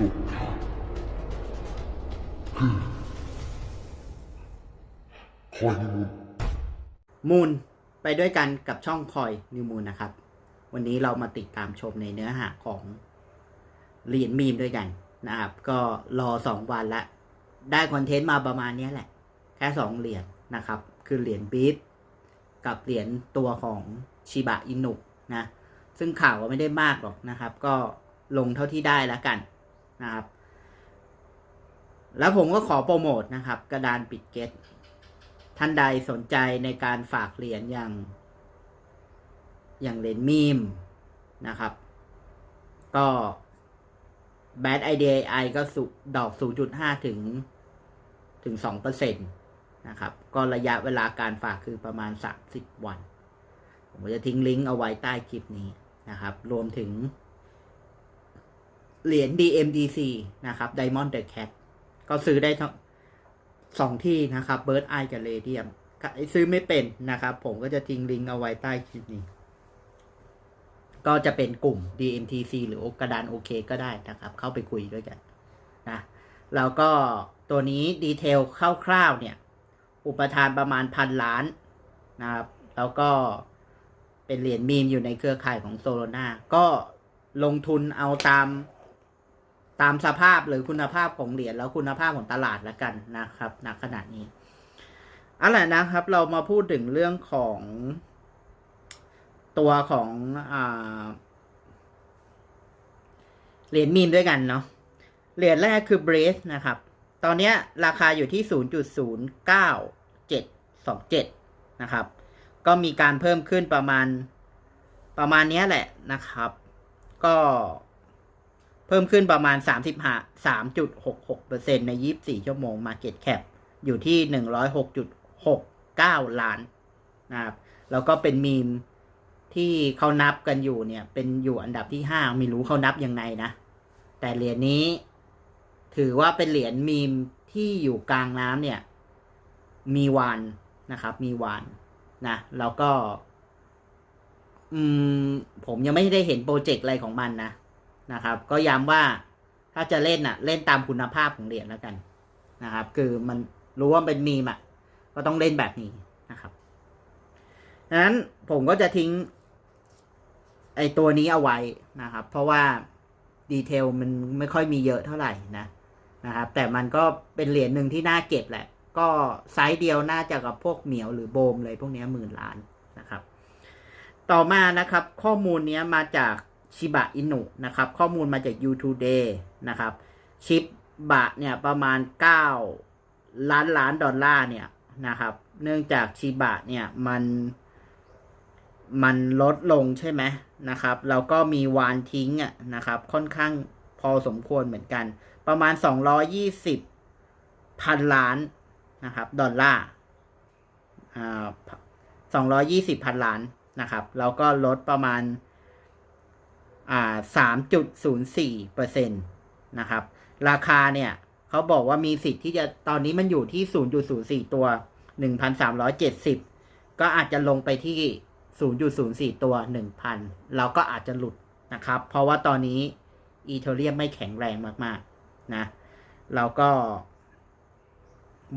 สุดคือคอยนิมูลมูลไปด้วยกันกับช่องคอยนิวมูลนะครับ วันนี้เรามาติดตามชมในเนื้อหาของเหรียญมีมด้วยกันนะครับ ก็รอสองวันละ ได้คอนเทนต์มาประมาณนี้แหละ แค่สองเหรียญนะครับ คือเหรียญบีทกับเหรียญตัวของชิบะอินุนะ ซึ่งข่าวก็ไม่ได้มากหรอกนะครับ ก็ลงเท่าที่ได้แล้วกัน นะครับ แล้วผมก็ขอโปรโมทนะครับ กระดานปิดเก็ตท่านใดสนใจในการฝากเหรียญอย่าง อย่างเหรียญมีมนะครับ ก็ Bad Idea I ก็สุดอก 0.5 ถึงถึง 2%นะครับ ก็ระยะเวลาการฝากคือประมาณ 30 วัน ผมจะทิ้งลิงก์เอาไว้ใต้คลิปนี้นะครับ รวมถึง เหรียญ DMDC นะครับ Diamond the Cat ก็ซื้อได้ทั้งสองที่นะครับเบิร์ดไอกับเรเดียมซื้อไม่เป็นนะครับ ผมก็จะทิ้งลิงก์เอาไว้ใต้คลิปนี้ ก็จะเป็นกลุ่ม DMTC หรือกระดานโอเคก็ได้นะครับ เข้าไปคุยด้วยกันนะแล้วก็ตัวนี้ดีเทลคร่าวๆเนี่ย อุปทานประมาณพันล้านนะครับ แล้วก็เป็นเหรียญมีมอยู่ในเครือข่ายของโซโลนาก็ลงทุนเอาตาม ตามสภาพหรือคุณภาพของเหรียญแล้วคุณภาพของตลาดแล้วกันนะครับณขณะนี้อะไรนะครับ เรามาพูดถึงเรื่องของตัวของอ่าเหรียญมีมด้วยกันเนาะเหรียญแรกคือ Brace นะครับ ตอนนี้ราคาอยู่ที่ 0.09727 นะครับ ก็มีการเพิ่มขึ้นประมาณประมาณนี้แหละนะครับ ก็ เพิ่มขึ้นประมาณ35 3.66%ใน 24 ชั่วโมง Market Cap อยู่ที่ 106.69 ล้านนะครับ แล้วก็เป็นมีมที่เขานับกันอยู่เนี่ย เป็นอยู่อันดับที่ 5 ไม่รู้เขานับยังไงนะ แต่เหรียญนี้ถือว่าเป็นเหรียญมีมที่อยู่กลางน้ำเนี่ย มีวานนะครับ มีวานนะ แล้วก็ อืม ผมยังไม่ได้เห็นโปรเจกต์อะไรของมันนะ นะครับ ก็ย้ำว่าถ้าจะเล่นอะ เล่นตามคุณภาพของเหรียญแล้วกันนะครับ คือมันรู้ว่าเป็นมีมอะก็ต้องเล่นแบบนี้นะครับดังนั้นผมก็จะทิ้ง ไอตัวนี้เอาไว้นะครับ เพราะว่าดีเทลมันไม่ค่อยมีเยอะเท่าไหร่นะนะครับ แต่มันก็เป็นเหรียญหนึ่งที่น่าเก็บแหละ ก็ไซส์เดียวน่าจะกับพวกเหมียวหรือโบมเลยพวกนี้หมื่นล้านนะครับ ต่อมานะครับ ข้อมูลนี้มาจาก ชิบะอินุนะครับ ข้อมูลมาจาก U2Day นะครับชิบะเนี่ยประมาณ 9 ล้านล้านดอลลาร์เนี่ยนะครับ เนื่องจากชิบะเนี่ยมันมันลดลงใช่ไหมนะครับ แล้วก็มีวานทิ้งอะนะครับ ค่อนข้างพอสมควรเหมือนกัน ประมาณ 220 พันล้านนะครับ ดอลลาร์อ่า220 พันล้านนะครับ แล้วก็ลดประมาณ อ่าสามจุดศูนย์สี่เปอร์เซ็นตนะครับ ราคาเนี่ยเขาบอกว่ามีสิทธิ์ที่จะตอนนี้มันอยู่ที่ศูนย์จุดศูนย์สี่ตัวหนึ่งพันสามร้อยเจ็ดสิบก็อาจจะลงไปที่ศูนย์จุดศูนย์สี่ตัวหนึ่งพันเราก็อาจจะหลุดนะครับ เพราะว่าตอนนี้อีเทเรียมไม่แข็งแรงมากๆนะเราก็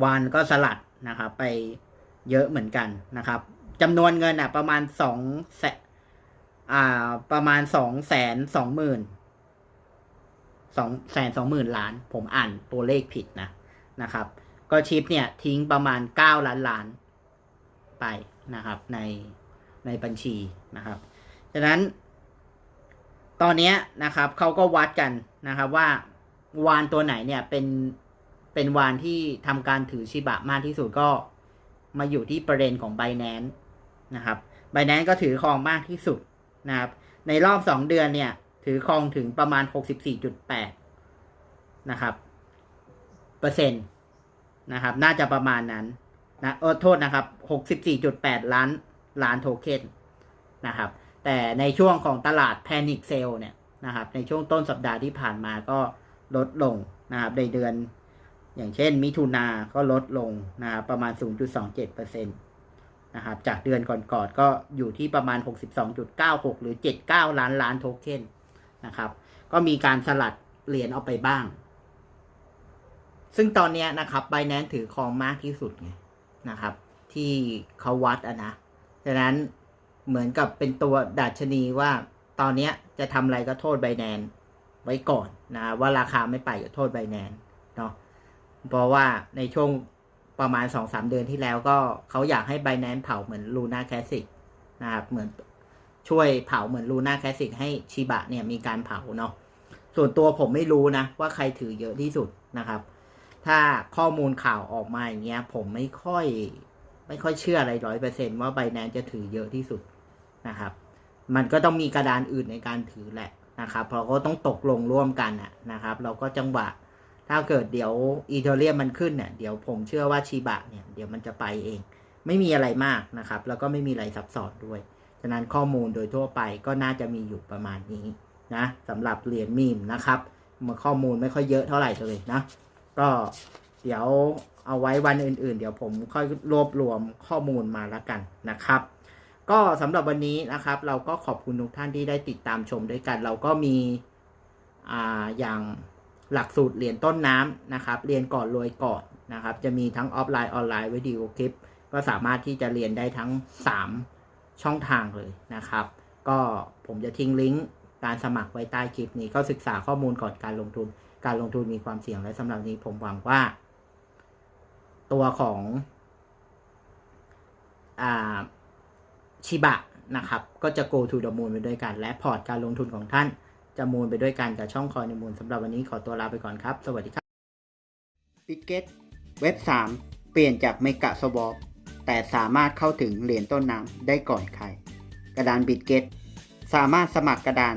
วานก็สลัดนะครับไปเยอะเหมือนกันนะครับจำนวนเงินอะประมาณสองแส อ่า ประมาณสองแสนสองหมื่นสองแสนสองหมื่นล้าน ผมอ่านตัวเลขผิดนะนะครับ ก็ชิปเนี่ยทิ้งประมาณเก้าล้านล้านไปนะครับ ในในบัญชีนะครับฉะนั้น ตอนนี้นะครับเขาก็วัดกันนะครับว่าวานตัวไหนเนี่ยเป็นเป็นวานที่ทำการถือชิบะมากที่สุดก็มาอยู่ที่ประเด็นของ b บ n a n c e นะครับ b บ n a n c e ก็ถือครองมากที่สุด นะครับ ในรอบสองเดือนเนี่ย ถือครองถึงประมาณหกสิบสี่จุดแปดนะครับ เปอร์เซ็นต์นะครับ น่าจะประมาณนั้นนะเออโทษนะครับหกสิบสี่จุดแปดล้านล้านโทเค็นนะครับ แต่ในช่วงของตลาดแพนิคเซลเนี่ยนะครับ ในช่วงต้นสัปดาห์ที่ผ่านมาก็ลดลงนะครับ ในเดือนอย่างเช่นมิถุนาก็ลดลงนะครับประมาณ 0.27%นะครับจากเดือนก่อนๆก็อยู่ที่ประมาณ 62.96 หรือ 79 ล้านล้านโทเค็นนะครับ ก็มีการสลัดเหรียญออกไปบ้าง ซึ่งตอนนี้นะครับ Binance ถือครองมากที่สุดไงนะครับ ที่เขาวัดอะนะดังนั้นเหมือนกับเป็นตัวดัชนีว่าตอนนี้จะทำอะไรก็โทษ Binance ไว้ก่อนนะว่าราคาไม่ไปก็โทษ Binance เนาะเพราะว่าในช่วง ประมาณ 2-3 เดือนที่แล้วก็เขาอยากให้ Binance เผาเหมือน Luna Classic นะครับเหมือนช่วยเผาเหมือน Luna Classic ให้ชิบะเนี่ยมีการเผาเนาะส่วนตัวผมไม่รู้นะ ว่าใครถือเยอะที่สุดนะครับ ถ้าข้อมูลข่าวออกมาอย่างเงี้ยผมไม่ค่อยไม่ค่อยเชื่ออะไรร้อยเปอร์เซ็นว่าไบแนนจะถือเยอะที่สุดนะครับ มันก็ต้องมีกระดานอื่นในการถือแหละนะครับ เพราะก็ต้องตกลงร่วมกันนะครับแล้วก็จังหวะ ถ้าเกิดเดี๋ยวอีเทเรียมมันขึ้นเนี่ยเดี๋ยวผมเชื่อว่าชิบะเนี่ยเดี๋ยวมันจะไปเอง ไม่มีอะไรมากนะครับ แล้วก็ไม่มีอะไรซับซ้อนด้วย ฉะนั้นข้อมูลโดยทั่วไปก็น่าจะมีอยู่ประมาณนี้นะสำหรับเหรียญมีมนะครับมันข้อมูลไม่ค่อยเยอะเท่าไหร่เลยนะ ก็เดี๋ยวเอาไว้วันอื่น ๆ เดี๋ยวผมค่อยรวบรวมข้อมูลมาล้วกันนะครับ ก็สำหรับวันนี้นะครับ เราก็ขอบคุณทุกท่านที่ได้ติดตามชมด้วยกัน เราก็มีอ่าอย่าง หลักสูตรเหรียญต้นน้ำนะครับ เรียนก่อนรวยก่อนนะครับ จะมีทั้งออฟไลน์ออนไลน์วิดีโอคลิป ก็สามารถที่จะเรียนได้ทั้ง 3 ช่องทางเลยนะครับ ก็ผมจะทิ้งลิงก์การสมัครไว้ใต้คลิปนี้ ก็ศึกษาข้อมูลก่อนการลงทุน การลงทุนมีความเสี่ยงและสำหรับนี้ผมหวังว่า ตัวของอชิบะนะครับ ก็จะ go to the moon ไปด้วยกัน และพอร์ตการลงทุนของท่าน จะมูลไปด้วยกันกับช่องคอยในมูลสำหรับวันนี้ขอตัวลาไปก่อนครับ สวัสดีครับปิเกตเว็บ 3 เปลี่ยนจากเมกะสวอปแต่สามารถเข้าถึงเหรียญต้นน้ำได้ก่อนใคร กระดานบิตเกตสามารถสมัครกระดาน